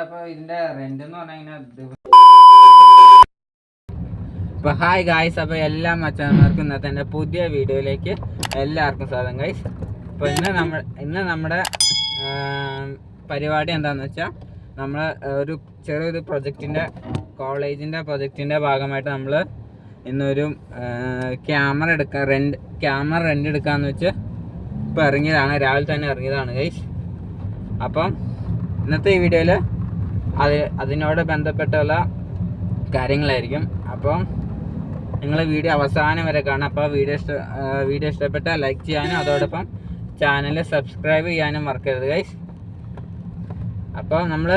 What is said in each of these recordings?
അപ്പൊ ഇതിന്റെ റെന്റ് എന്ന് ഹായ് ഗായ്സ് അപ്പൊ എല്ലാ മച്ചന്മാർക്കും ഇന്നത്തെ എന്റെ പുതിയ വീഡിയോയിലേക്ക് എല്ലാവർക്കും സ്വാഗതം. ഗൈസ് അപ്പൊ ഇന്ന് നമ്മൾ ഇന്ന് നമ്മുടെ പരിപാടി എന്താന്ന് വെച്ചാൽ നമ്മൾ ഒരു ചെറിയൊരു പ്രൊജക്റ്റിന്റെ കോളേജിന്റെ പ്രൊജക്റ്റിന്റെ ഭാഗമായിട്ട് നമ്മൾ ഇന്നൊരു ക്യാമറ എടുക്കാൻ റെന്റ് ക്യാമറ റെന്റ് എടുക്കാന്ന് വെച്ച് ഇപ്പൊ ഇറങ്ങിയതാണ്. രാവിലെ തന്നെ ഇറങ്ങിയതാണ് ഗൈസ് അപ്പം ഇന്നത്തെ ഈ വീഡിയോയിൽ അത് അതിനോട് ബന്ധപ്പെട്ടുള്ള കാര്യങ്ങളായിരിക്കും. അപ്പം നിങ്ങൾ വീഡിയോ അവസാനം വരെ കാണാം. അപ്പോൾ വീഡിയോ ഇഷ്ട വീഡിയോ ഇഷ്ടപ്പെട്ടാൽ ലൈക്ക് ചെയ്യാനും അതോടൊപ്പം ചാനൽ സബ്സ്ക്രൈബ് ചെയ്യാനും മറക്കരുത് ഗൈസ് അപ്പോൾ നമ്മൾ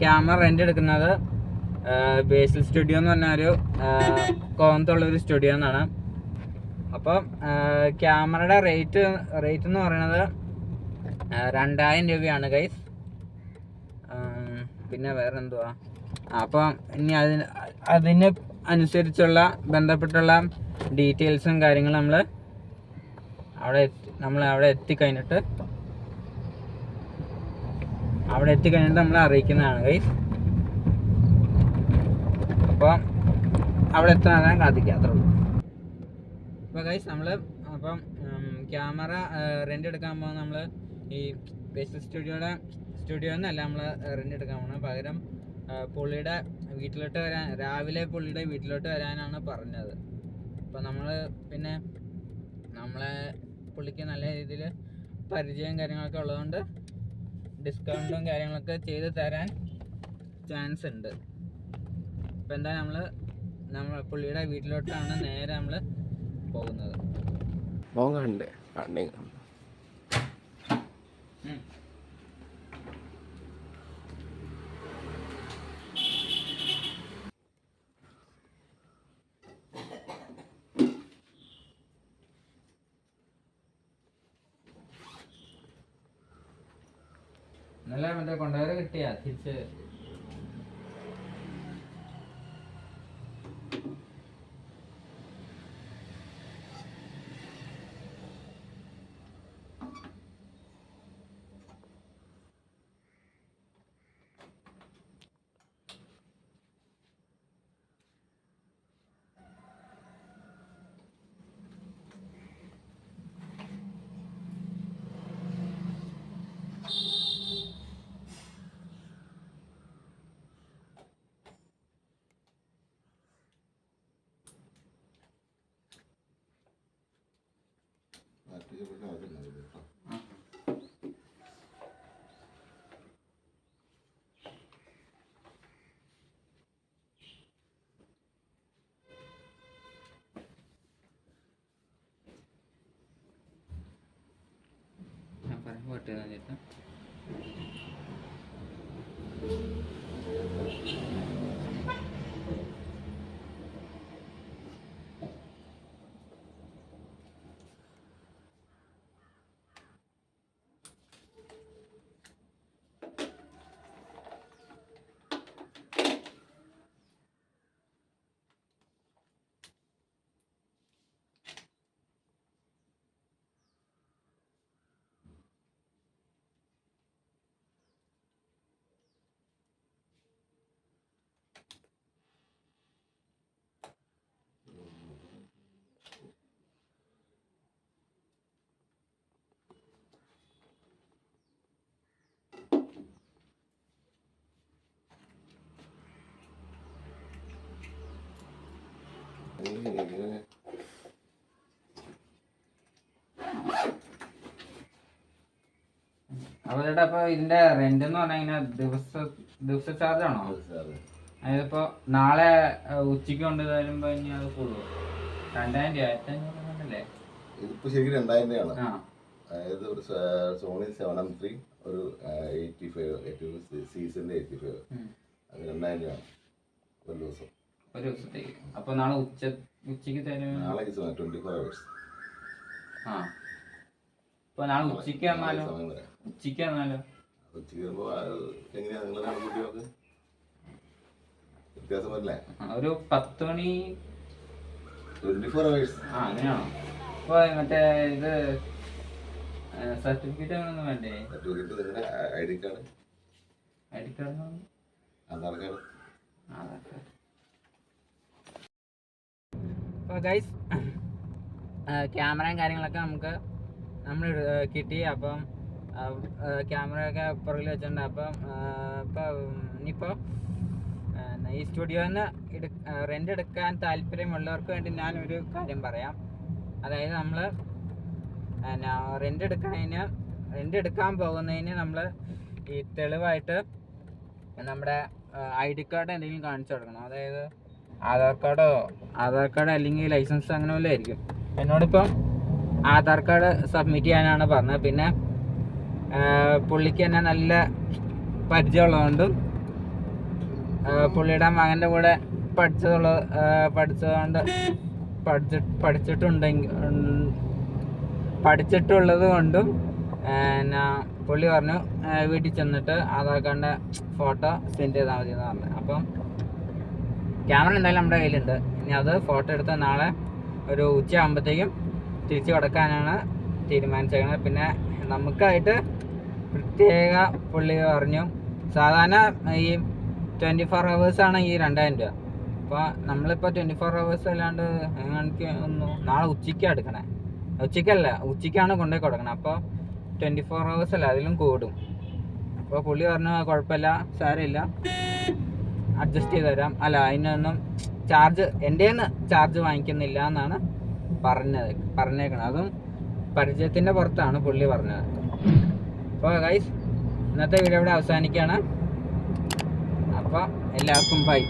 ക്യാമറ റെന്റ് എടുക്കുന്നത് ബേസിൽ സ്റ്റുഡിയോ എന്ന് പറഞ്ഞ ഒരു കോവളത്തുള്ള ഒരു സ്റ്റുഡിയോ എന്നാണ് അപ്പം ക്യാമറയുടെ റേറ്റ് റേറ്റ് എന്ന് പറയുന്നത് രണ്ടായിരം രൂപയാണ് ഗൈസ് പിന്നെ വേറെ എന്തുവാ അപ്പം ഇനി അതിന് അതിന് അനുസരിച്ചുള്ള ബന്ധപ്പെട്ടുള്ള ഡീറ്റെയിൽസും കാര്യങ്ങളും നമ്മൾ അവിടെ നമ്മൾ അവിടെ എത്തിക്കഴിഞ്ഞിട്ട് അവിടെ എത്തിക്കഴിഞ്ഞിട്ട് നമ്മൾ അറിയിക്കുന്നതാണ് ഗൈസ് അപ്പം അവിടെ എത്താൻ കാത്തിക്കുക ഉള്ളൂ. അപ്പോൾ ഗൈസ് നമ്മൾ അപ്പം ക്യാമറ റെന്റ് എടുക്കാൻ പോകുന്ന നമ്മൾ ഈ ബേസിൽ സ്റ്റുഡിയോയുടെ സ്റ്റുഡിയോ എന്നല്ല നമ്മൾ റെന്റ് എടുക്കാൻ പോകുന്നത് പകരം പുള്ളിയുടെ വീട്ടിലോട്ട് വരാൻ രാവിലെ പുള്ളിയുടെ വീട്ടിലോട്ട് വരാനാണ് പറഞ്ഞത്. അപ്പോൾ നമ്മൾ പിന്നെ നമ്മളെ പുള്ളിക്ക് നല്ല രീതിയിൽ പരിചയം കാര്യങ്ങളൊക്കെ ഉള്ളതുകൊണ്ട് ഡിസ്കൗണ്ടും കാര്യങ്ങളൊക്കെ ചെയ്ത് തരാൻ ചാൻസ് ഉണ്ട്. അപ്പോൾ എന്താ നമ്മൾ നമ്മൾ പുള്ളിയുടെ വീട്ടിലോട്ടാണ് നേരെ നമ്മൾ പോകുന്നത്? മോൻ കണ്ടേ. ഇന്നലെ മറ്റേ കൊണ്ടുവരെ കിട്ടിയാ തിരിച്ച് ഞാൻ പറയാൻ പറ്റുക ചേട്ടാ അപ്പൊ ചേട്ടാ അപ്പൊ ഇതിന്റെ റെന്റ് എന്ന് പറഞ്ഞാൽ ഇങ്ങനെ ദിവസ ദിവസ ചാർജ് ആണോ? അതിപ്പോ നാളെ ഉച്ചയ്ക്ക് ഉച്ചയ്ക്ക് കൊണ്ട് തരുമ്പോ ഇനി അത് കൂടും രണ്ടായിരം രൂപ ആയിരത്തി അഞ്ഞൂറ് ഇതിപ്പോ ശരിക്കും രണ്ടായിരം രൂപയാണ്. അതായത് ഒരു സോണി സെവൻ എം ത്രീ ഒരു എയ്റ്റി ഫൈവ് എയ്റ്റി സീസണിന്റെ എയ്റ്റി ഫൈവ്. അത് രണ്ടായിരം രൂപയാണ് ഒരു ദിവസം. ഒരു ദിവസത്തേക്ക്. അപ്പൊ നാളെ ഉച്ച ഉച്ചയ്ക്ക് തരും നാളെ ട്വന്റി ഫോർ അവേഴ്സ് ആ. അപ്പൊ നാളെ ഉച്ചയ്ക്ക് വന്നാലോ? സമയം വരാം. ഉച്ചയ്ക്ക് വന്നാലോ? ഉച്ചയ്ക്ക് വരുമ്പോ എങ്ങനെയാ? നിങ്ങൾ കണക്കൂട്ടി നോക്ക്. വ്യത്യാസം വരില്ലേ? ആ, ഒരു പത്ത് മണി ട്വന്റി ഫോർ അവേഴ്സ് ആ അങ്ങനെയാണോ? അപ്പൊ മറ്റേ ഇത് സർട്ടിഫിക്കറ്റ് അങ്ങനൊന്നും വേണ്ടേ? സർട്ടിഫിക്കറ്റ് നിങ്ങളുടെ I D card Aadhaar card Aadhaar card അപ്പോൾ ഗൈസ് ക്യാമറയും കാര്യങ്ങളൊക്കെ നമുക്ക് നമ്മൾ കിട്ടി. അപ്പം ക്യാമറയൊക്കെ പുറകിൽ വെച്ചിട്ടുണ്ട്. അപ്പം ഇപ്പം ഇനിയിപ്പോൾ ഈ സ്റ്റുഡിയോന്ന് എടു റെന്റ് എടുക്കാൻ താല്പര്യമുള്ളവർക്ക് വേണ്ടി ഞാനൊരു കാര്യം പറയാം. അതായത് നമ്മൾ റെന്റ് എടുക്കുന്നതിന് റെന്റ് എടുക്കാൻ പോകുന്നതിന് നമ്മൾ ഈ തെളിവായിട്ട് നമ്മുടെ ഐ ഡി കാർഡ് എന്തെങ്കിലും കാണിച്ചു കൊടുക്കണം. അതായത് ആധാർ കാർഡോ? ആധാർ കാർഡ് അല്ലെങ്കിൽ ലൈസൻസ് അങ്ങനെ വല്ലതും ആയിരിക്കും. എന്നോടിപ്പം ആധാർ കാർഡ് സബ്മിറ്റ് ചെയ്യാനാണ് പറഞ്ഞത്. പിന്നെ പുള്ളിക്ക് തന്നെ നല്ല പരിചയമുള്ളതുകൊണ്ടും പുള്ളിയുടെ മകന്റെ കൂടെ പഠിച്ചതുള്ള പഠിച്ചതുകൊണ്ട് പഠിച്ച പഠിച്ചിട്ടുണ്ടെങ്കിൽ പഠിച്ചിട്ടുള്ളത് കൊണ്ടും എന്നാ പുള്ളി പറഞ്ഞു വീട്ടിൽ ചെന്നിട്ട് ആധാർ കാർഡിന്റെ ഫോട്ടോ സെൻഡ് ചെയ്താൽ മതി എന്ന് പറഞ്ഞു. അപ്പം ക്യാമറ എന്തായാലും നമ്മുടെ കയ്യിലുണ്ട്. ഇനി അത് ഫോട്ടോ എടുത്ത് നാളെ ഒരു ഉച്ച ആകുമ്പോഴത്തേക്കും തിരിച്ചു കൊടുക്കാനാണ് തീരുമാനിച്ചേക്കുന്നത് പിന്നെ നമുക്കായിട്ട് പ്രത്യേക പുള്ളി പറഞ്ഞു സാധാരണ ഈ ട്വന്റി ഫോർ ഹവേഴ്സാണ് ഈ രണ്ടായിരം രൂപ. അപ്പോൾ നമ്മളിപ്പോൾ ട്വന്റി ഫോർ ഹവേഴ്സ് അല്ലാണ്ട് എനിക്ക് ഒന്നും നാളെ ഉച്ചയ്ക്കാണ് എടുക്കണേ? ഉച്ചയ്ക്കല്ല ഉച്ചയ്ക്കാണ് കൊണ്ടുപോയി കൊടുക്കണം. അപ്പോൾ ട്വന്റി ഫോർ ഹവേഴ്സ് അല്ല അതിലും കൂടും. അപ്പോൾ പുള്ളി പറഞ്ഞു "ആ, കുഴപ്പമില്ല സാരമില്ല. അഡ്ജസ്റ്റ് ചെയ്ത് തരാം. അല്ല അതിനൊന്നും ചാർജ് എന്റെ ചാർജ് വാങ്ങിക്കുന്നില്ല എന്നാണ് പറഞ്ഞത് പറഞ്ഞേക്കണത്. അതും പരിചയത്തിന്റെ പുറത്താണ് പുള്ളി പറഞ്ഞത്. അപ്പോൾ ഗൈസ് ഇന്നത്തെ വീഡിയോ ഇവിടെ അവസാനിക്കുകയാണ്. അപ്പോൾ എല്ലാവർക്കും ബൈ